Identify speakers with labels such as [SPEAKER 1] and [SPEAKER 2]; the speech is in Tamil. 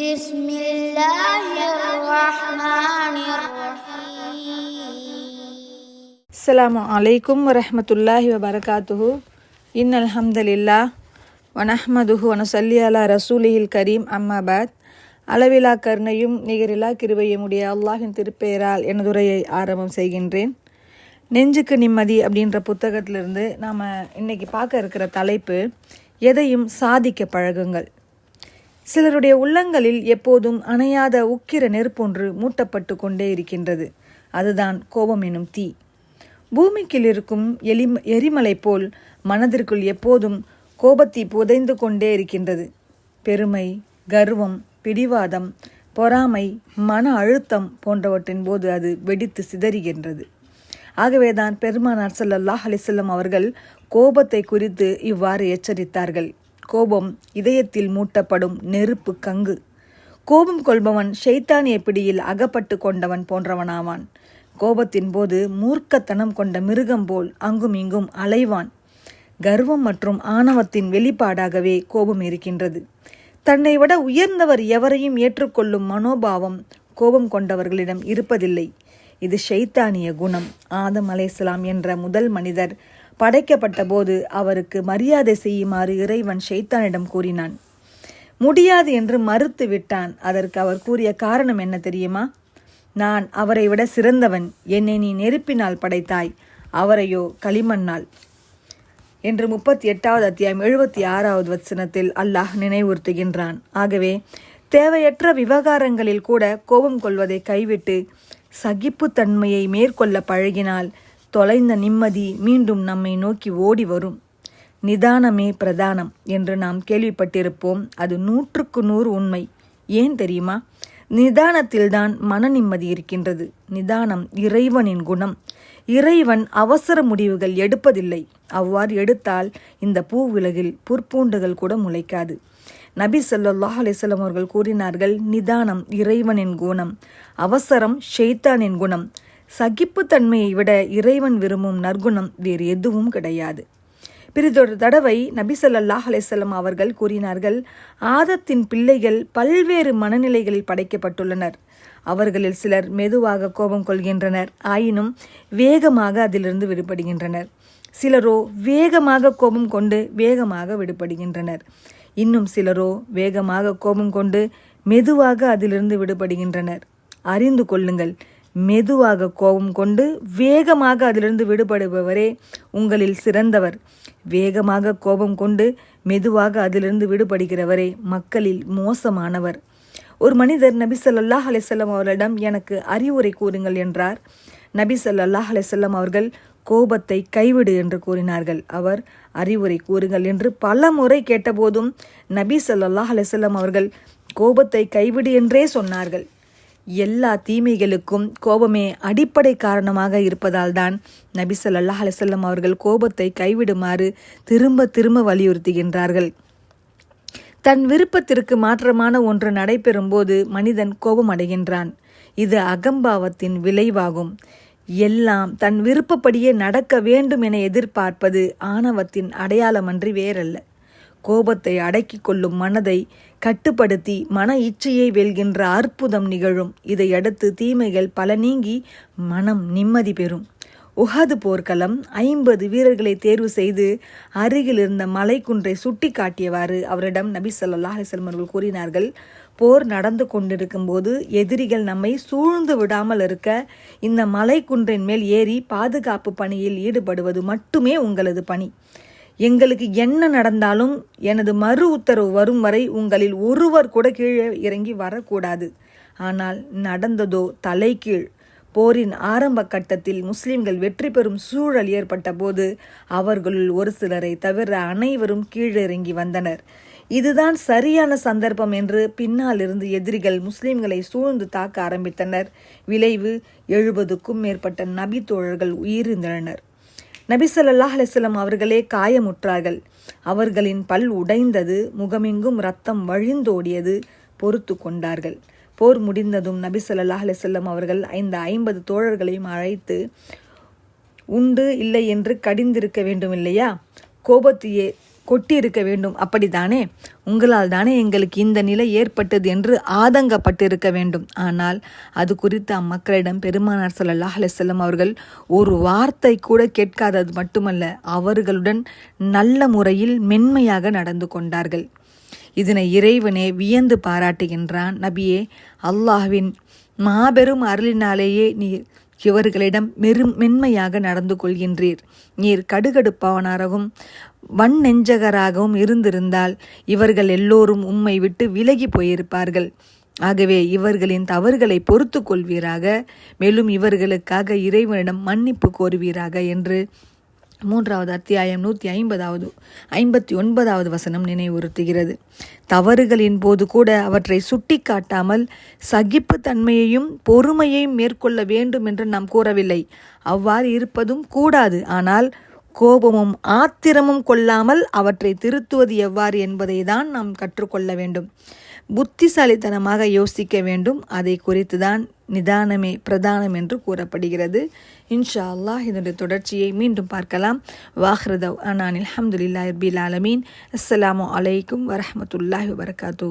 [SPEAKER 1] بسم الله الرحمن الرحيم
[SPEAKER 2] அஸ்ஸலாமு அலைக்கும் வரஹ்மத்துல்லாஹி வபரகாத்துஹு இன் அல்ஹம்துலில்லா வனஹ்மதுஹு வனசல்லி அலா ரசூலிஹில் கரீம் அம்மாபாத் அளவிலா கருணையும் நிகரிலா கிருபையும் உடைய அல்லாஹின் திருப்பெயரால் எனதுரையை ஆரம்பம் செய்கின்றேன் நெஞ்சுக்கு நிம்மதி அப்படின்ற புத்தகத்திலிருந்து நாம் இன்னைக்கு பார்க்க இருக்கிற தலைப்பு எதையும் சாதிக்க பழகுங்கள் சிலருடைய உள்ளங்களில் எப்போதும் அணையாத உக்கிர நெருப்பொன்று மூட்டப்பட்டு கொண்டே இருக்கின்றது. அதுதான் கோபம் எனும் தீ. பூமிக்கில் இருக்கும் எலி எரிமலை போல் மனதிற்குள் எப்போதும் கோபத்தீ புதைந்து கொண்டே இருக்கின்றது. பெருமை கர்வம் பிடிவாதம் பொறாமை மன அழுத்தம் போன்றவற்றின் போது அது வெடித்து சிதறுகின்றது. ஆகவேதான் பெருமானார் ஸல்லல்லாஹு அலிசல்லம் அவர்கள் கோபத்தை குறித்து இவ்வாறு எச்சரித்தார்கள். கோபம் இதயத்தில் மூட்டப்படும் நெருப்பு கங்கு. கோபம் கொள்பவன் ஷைத்தானிய பிடியில் அகப்பட்டு கொண்டவன் போன்றவனாவான். கோபத்தின் போது மூர்க்கத்தனம் கொண்ட மிருகம் போல் அங்கும் இங்கும் அலைவான். கர்வம் மற்றும் ஆணவத்தின் வெளிப்பாடாகவே கோபம் இருக்கின்றது. தன்னை விட உயர்ந்தவர் எவரையும் ஏற்றுக்கொள்ளும் மனோபாவம் கோபம் கொண்டவர்களிடம் இருப்பதில்லை. இது ஷைத்தானிய குணம். ஆதம் அலைஹிஸ்ஸலாம் என்ற முதல் மனிதர் படைக்கப்பட்ட போது அவருக்கு மரியாதை செய்யுமாறு இறைவன் ஷைத்தானிடம் கூறினான். முடியாது என்று மறுத்து விட்டான். அதற்கு அவர் கூறிய காரணம் என்ன தெரியுமா? நான் அவரை விட சிறந்தவன். என்னை நீ நெருப்பினால் படைத்தாய். அவரையோ களிமண்ணால். என்று முப்பத்தி எட்டாவது அத்தியாயம் எழுபத்தி ஆறாவது வசனத்தில் அல்லாஹ் நினைவுறுத்துகின்றான். ஆகவே தேவையற்ற விவகாரங்களில் கூட கோபம் கொள்வதை கைவிட்டு சகிப்புத்தன்மையை மேற்கொள்ள பழகினால் தொலைந்த நிம்மதி மீண்டும் நம்மை நோக்கி ஓடி வரும். நிதானமே பிரதானம் என்று நாம் கேள்விப்பட்டிருப்போம். அது நூற்றுக்கு நூறு உண்மை. ஏன் தெரியுமா? நிதானத்தில்தான் மன நிம்மதி இருக்கின்றது. நிதானம் இறைவனின் குணம். இறைவன் அவசர முடிவுகள் எடுப்பதில்லை. அவ்வாறு எடுத்தால் இந்த பூவுலகில் புற்பூண்டுகள் கூட முளைக்காது. நபி ஸல்லல்லாஹு அலிசல்லம் அவர்கள் கூறினார்கள் நிதானம் இறைவனின் குணம் அவசரம் ஷெய்தானின் குணம். சகிப்புத்தன்மையை விட இறைவன் விரும்பும் நற்குணம் வேறு எதுவும் கிடையாது. பிறிதொரு தடவை நபி ஸல்லல்லாஹு அவர்கள் கூறினார்கள் ஆதத்தின் பிள்ளைகள் பல்வேறு மனநிலைகளில் படைக்கப்பட்டுள்ளனர். அவர்களில் சிலர் மெதுவாக கோபம் கொள்கின்றனர் ஆயினும் வேகமாக அதிலிருந்து விடுபடுகின்றனர். சிலரோ வேகமாக கோபம் கொண்டு வேகமாக விடுபடுகின்றனர். இன்னும் சிலரோ வேகமாக கோபம் கொண்டு மெதுவாக அதிலிருந்து விடுபடுகின்றனர். அறிந்து கொள்ளுங்கள் மெதுவாக கோபம் கொண்டு வேகமாக அதிலிருந்து விடுபடுபவரே உங்களில் சிறந்தவர். வேகமாக கோபம் கொண்டு மெதுவாக அதிலிருந்து விடுபடுகிறவரே மக்களில் மோசமானவர். ஒரு மனிதர் நபி ஸல்லல்லாஹு அலைஹி அவர்களிடம் எனக்கு அறிவுரை கூறுங்கள் என்றார். நபி ஸல்லல்லாஹு அலைஹி அவர்கள் கோபத்தை கைவிடு என்று கூறினார்கள். அவர் அறிவுரை கூறுங்கள் என்று பல முறை கேட்டபோதும் நபி சல்லாஹ் அலிசல்லம் அவர்கள் கோபத்தை கைவிடு என்றே சொன்னார்கள். எல்லா தீமைகளுக்கும் கோபமே அடிப்படை காரணமாக இருப்பதால் தான் நபி சல்லாஹ் அலிசல்லம் அவர்கள் கோபத்தை கைவிடுமாறு திரும்ப திரும்ப வலியுறுத்துகின்றார்கள். தன் விருப்பத்திற்கு மாற்றமான ஒன்று நடைபெறும்போது மனிதன் கோபம் அடைகின்றான் இது அகம்பாவத்தின் விளைவாகும். எல்லாம் தன் விருப்பப்படியே நடக்க வேண்டும் என எதிர்பார்ப்பது ஆணவத்தின் அடையாளமன்றி வேறல்ல. கோபத்தை அடக்கிக் கொள்ளும் மனதை கட்டுப்படுத்தி மன இச்சையை வெல்கின்ற அற்புதம் நிகழும். இதையடுத்து தீமைகள் பல நீங்கி மனம் நிம்மதி பெறும். உஹது போர்க்களம் ஐம்பது வீரர்களை தேர்வு செய்து அருகில் இருந்த மலைக்குன்றை சுட்டி காட்டியவாறு அவரிடம் நபி ஸல்லல்லாஹு அலைஹி அவர்கள் கூறினார்கள். போர் நடந்து கொண்டிருக்கும் போது எதிரிகள் நம்மை சூழ்ந்து விடாமல் இருக்க இந்த மலைக்குன்றின் மேல் ஏறி பாதுகாப்பு பணியில் ஈடுபடுவது மட்டுமே உங்களது பணி. எங்களுக்கு என்ன நடந்தாலும் எனது மறு உத்தரவு வரும் வரை உங்களில் ஒருவர் கூட கீழே இறங்கி வரக்கூடாது. ஆனால் நடந்ததோ தலைகீழ். போரின் ஆரம்ப கட்டத்தில் முஸ்லிம்கள் வெற்றி பெறும் சூழல் ஏற்பட்ட போது அவர்களுள் ஒரு சிலரை தவிர அனைவரும் கீழிறங்கி வந்தனர். இதுதான் சரியான சந்தர்ப்பம் என்று பின்னால் இருந்து எதிரிகள் முஸ்லிம்களை சூழ்ந்து தாக்க ஆரம்பித்தனர். விளைவு எழுபதுக்கும் மேற்பட்ட நபி தோழர்கள் உயிரிழந்தனர். நபி ஸல்லல்லாஹு அவர்களே காயமுற்றார்கள். அவர்களின் பல் உடைந்தது முகமெங்கும் ரத்தம் வழிந்தோடியது பொறுத்து கொண்டார்கள். போர் முடிந்ததும் நபி ஸல்லல்லாஹு அலிசல்லம் அவர்கள் ஐந்து ஐம்பது தோழர்களையும் அழைத்து உண்டு இல்லை என்று கடிந்திருக்க வேண்டும் இல்லையா? கோபத்தையே கொட்டியிருக்க வேண்டும். அப்படித்தானே? உங்களால் தானே எங்களுக்கு இந்த நிலை ஏற்பட்டது என்று ஆதங்கப்பட்டிருக்க வேண்டும். ஆனால் அது குறித்து அம்மக்களிடம் பெருமானார் சல்லாஹ் அலிசல்லம் அவர்கள் ஒரு வார்த்தை கூட கேட்காதது மட்டுமல்ல அவர்களுடன் நல்ல முறையில் மென்மையாக நடந்து கொண்டார்கள். இதனை இறைவனே வியந்து பாராட்டுகின்றான். நபியே அல்லாஹ்வின் மாபெரும் அருளினாலேயே நீர் இவர்களிடம் மெரும் மென்மையாக நடந்து கொள்கின்றீர். நீர் கடுகடுப்பவனாகவும் வன் நெஞ்சகராகவும் இருந்திருந்தால் இவர்கள் எல்லோரும் உம்மை விட்டு விலகி போயிருப்பார்கள். ஆகவே இவர்களின் தவறுகளை பொறுத்து கொள்வீராக மேலும் இவர்களுக்காக இறைவனிடம் மன்னிப்பு கோருவீராக என்று மூன்றாவது அத்தியாயம் நூற்றி ஐம்பதாவது ஐம்பத்தி ஒன்பதாவது வசனம் நினைவுறுத்துகிறது. தவறுகளின் போது கூட அவற்றை சுட்டி காட்டாமல் சகிப்புத்தன்மையையும் பொறுமையையும் மேற்கொள்ள வேண்டும் என்று நாம் கூறவில்லை. அவ்வாறு இருப்பதும் கூடாது. ஆனால் கோபமும் ஆத்திரமும் கொள்ளாமல் அவற்றை திருத்துவது எவ்வாறு என்பதை தான் நாம் கற்றுக்கொள்ள வேண்டும். புத்திசாலித்தனமாக யோசிக்க வேண்டும். அதை குறித்து தான் நிதானமே பிரதானம் என்று கூறப்படுகிறது. இன்ஷா அல்லாஹ் இதனுடைய தொடர்ச்சியை மீண்டும் பார்க்கலாம். வாஹ்ரதவ் அனானில் அலமதுல்லா இர்பில் ஆலமீன். அஸ்லாம் அலைக்கும் வரமத்துல்லாஹி
[SPEAKER 1] வரகாத்து